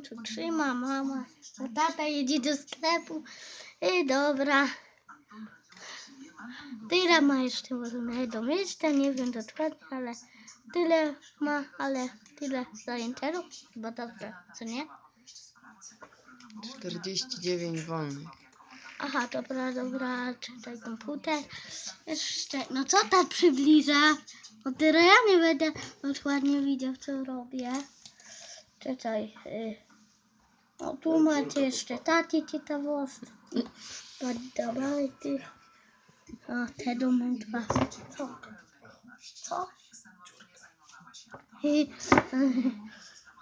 tu trzyma, mama. A tata jedzie do sklepu. I dobra. Tyle ma jeszcze może do miejsca, nie wiem dokładnie, ale tyle ma, ale tyle zajętego. Chyba dobrze, co nie? 49 wolnych. Aha, dobra, dobra, czytaj komputer. Jeszcze, no co ta przybliża? Bo teraz ja nie będę dokładnie widział, co robię. Czytaj. Y. O, tu macie jeszcze takie ciekawostki. Dawaj ty. O, te mam dwa. Co? Co? I,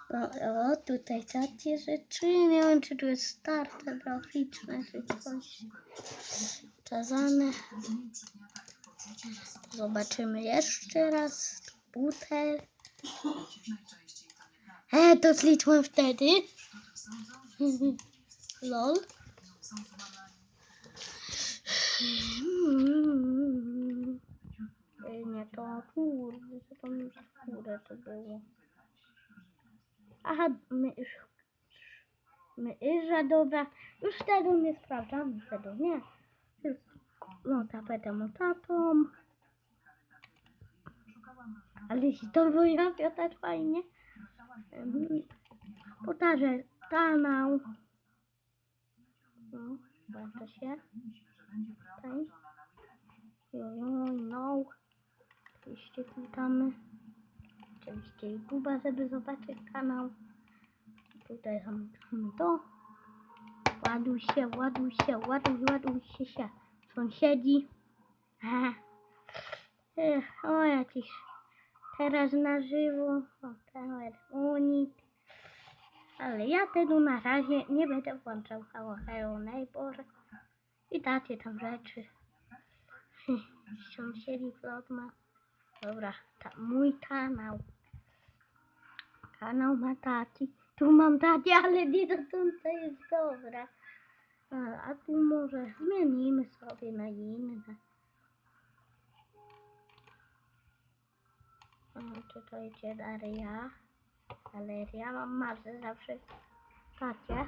o, o, tutaj takie rzeczy. Nie wiem, czy tu jest starte graficzne, czy coś. Pokazane. Zobaczymy jeszcze raz. Komputer. E, to zliczyłem wtedy. Lol. Ej, nie to, kurde, co tam już skórę to było. Aha, mysz. Myża, dobra. Już wtedy nie sprawdzamy, wtedy nie. No, tapetę mu tatą. Ale się to wyjawia tak fajnie. Pokażę kanał. No, włącza się. Tutaj. No. Oczywiście klikamy. Oczywiście YouTube'a, żeby zobaczyć kanał. Tutaj mamy to. Ładuj się, ładuj się, ładuj, ładuj się się. Sąsiedzi. Ech, o jakiś. Teraz na żywo. Teraz unik. Ale ja tego na razie nie będę włączał. Hello, neighbor. I takie tam rzeczy. Sąsiedzi vlogma. Dobra, ta, mój kanał. Kanał ma taki. Tu mam taki, ale nie do końca jest dobra. A, a tu może zmienimy sobie na inne. O, tutaj galeria. Galeria. Mam marzę zawsze takie.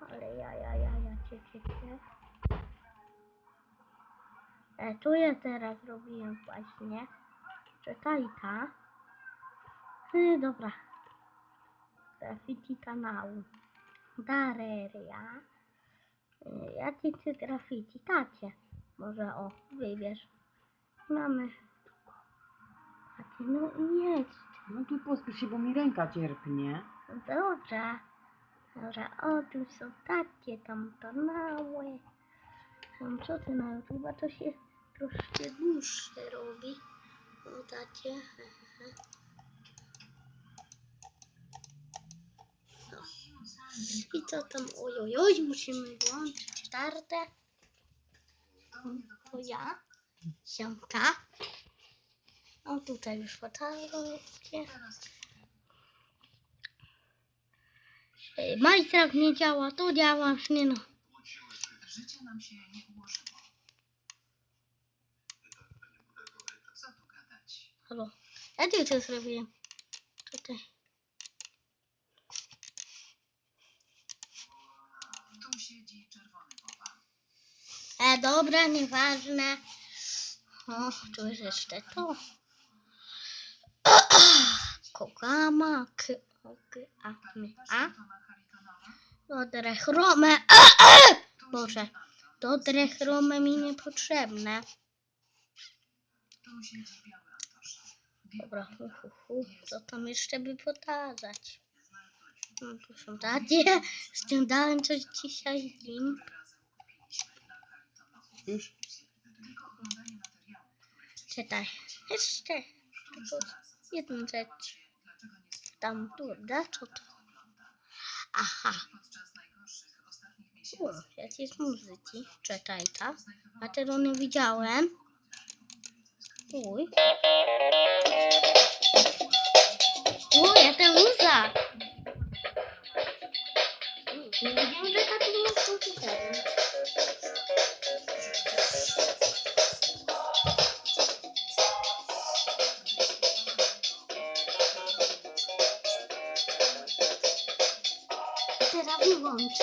Ale ja, ja, ja, ja. E, tu ja teraz robiłem właśnie. Czekaj, ta. Y, dobra. Graffiti kanału. Galeria. Y, Jakie ty graffiti? Tacie. Może o, wybierz. Mamy. Takie, no i jest. No tu pospiesz się, bo mi ręka cierpnie. Dobrze. Dobra, o tu są takie tam kanały. Tam co ty na YouTube, to się troszkę dłuższe robi. O takie. aha. No. I co tam, ojojoj, musimy włączyć startę. To ja, siemka. O tutaj już fotografie. Ej, Minecraft nie działa, to działa, nie no. Życie nam się nie ułożyło. Co tu gadać? Halo. Ja tu to zrobiłem. Tutaj. Tu siedzi czerwony boba. E, dobra, nieważne. O, tu jest jeszcze to. Kokama, k, o, k, a, my, a. Dobre chrome. Tu Boże. siedzi Anton. Dobre chrome mi niepotrzebne. Dobra, hu, hu, hu. co tam jeszcze by pokazać? No, tu są takie. Ściągałem coś dzisiaj Haritonowa. Już? Czytaj. Jeszcze tylko jedną rzecz. Tam turda, co to? Aha. U, jakieś muzyki. Czekaj, ta. A tego nie widziałem. Uj. Uj, ja tę muza. Nie wiem, że tak nie komputerem. Teraz wyłącz.